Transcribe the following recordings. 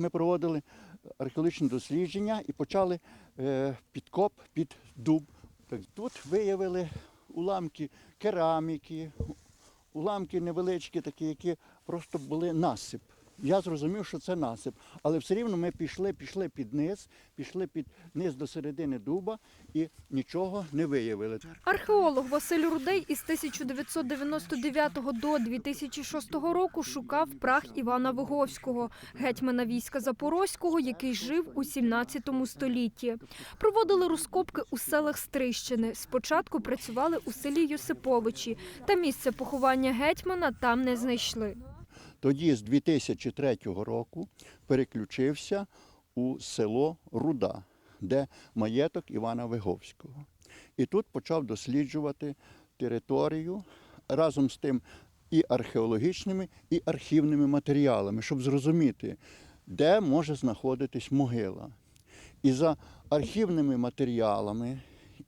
ми проводили археологічні дослідження і почали е, підкоп під дуб. Тут виявили уламки кераміки, уламки невеличкі, такі, які просто були насип. Я зрозумів, що це насип. Але все рівно ми пішли, пішли під низ, пішли під низ до середини дуба і нічого не виявили. Археолог Василь Рудей із 1999 до 2006 року шукав прах Івана Виговського, гетьмана війська Запорозького, який жив у 17 столітті. Проводили розкопки у селах Стрищини. Спочатку працювали у селі Йосиповичі, та місце поховання гетьмана там не знайшли. Тоді з 2003 року переключився у село Руда, де маєток Івана Виговського. І тут почав досліджувати територію разом з тим і археологічними, і архівними матеріалами, щоб зрозуміти, де може знаходитись могила. І за архівними матеріалами,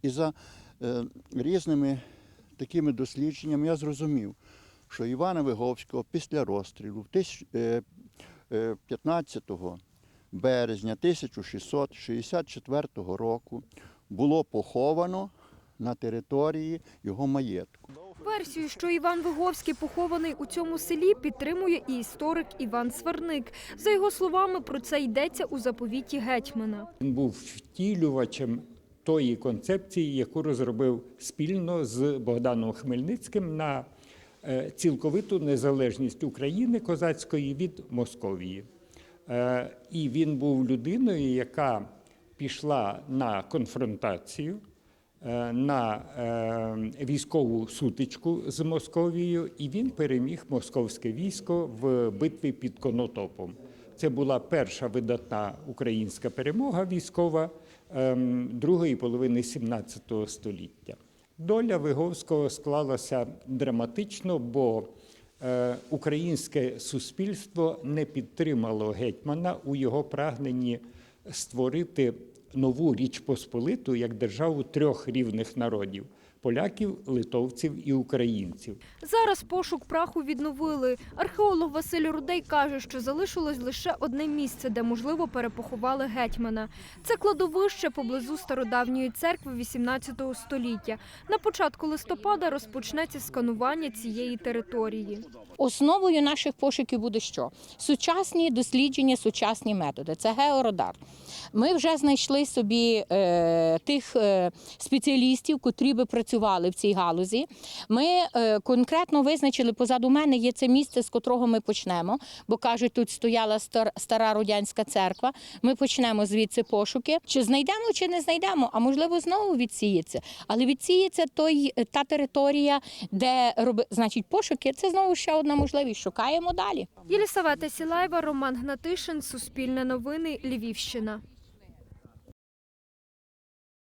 і за е, різними такими дослідженнями я зрозумів, що Івана Виговського після розстрілу в тисяч- е, е, 15 березня 1664 року було поховано на території його маєтку. Версію, що Іван Виговський похований у цьому селі, підтримує і історик Іван Сварник. За його словами, про це йдеться у заповіті гетьмана. Він був втілювачем тої концепції, яку розробив спільно з Богданом Хмельницьким на цілковиту незалежність України козацької від Московії. Е, І він був людиною, яка пішла на конфронтацію, е, на е, військову сутичку з Московією, і він переміг московське військо в битві під Конотопом. Це була перша видатна українська перемога військова ем, другої половини 17 століття. Доля Виговського склалася драматично, бо е, українське суспільство не підтримало гетьмана у його прагненні створити нову Річ Посполиту як державу трьох рівних народів поляків, литовців і українців. Зараз пошук праху відновили. Археолог Василь Рудей каже, що залишилось лише одне місце, де можливо перепоховали гетьмана. Це кладовище поблизу стародавньої церкви 18 століття. На початку листопада розпочнеться сканування цієї території. Основою наших пошуків буде що? Сучасні дослідження, сучасні методи. Це георадар. Ми вже знайшли собі е, тих е, спеціалістів, котрі би працювали в цій галузі. Ми е, конкретно визначили позаду мене є це місце, з котрого ми почнемо, бо кажуть, тут стояла стар, стара радянська церква. Ми почнемо звідси пошуки. Чи знайдемо, чи не знайдемо, а можливо знову відсіється. Але відсіється той та територія, де роби, значить пошуки. Це знову ще одна можливість. Шукаємо далі. Єлісавета Сілаєва, Роман Гнатишин, Суспільне новини, Львівщина.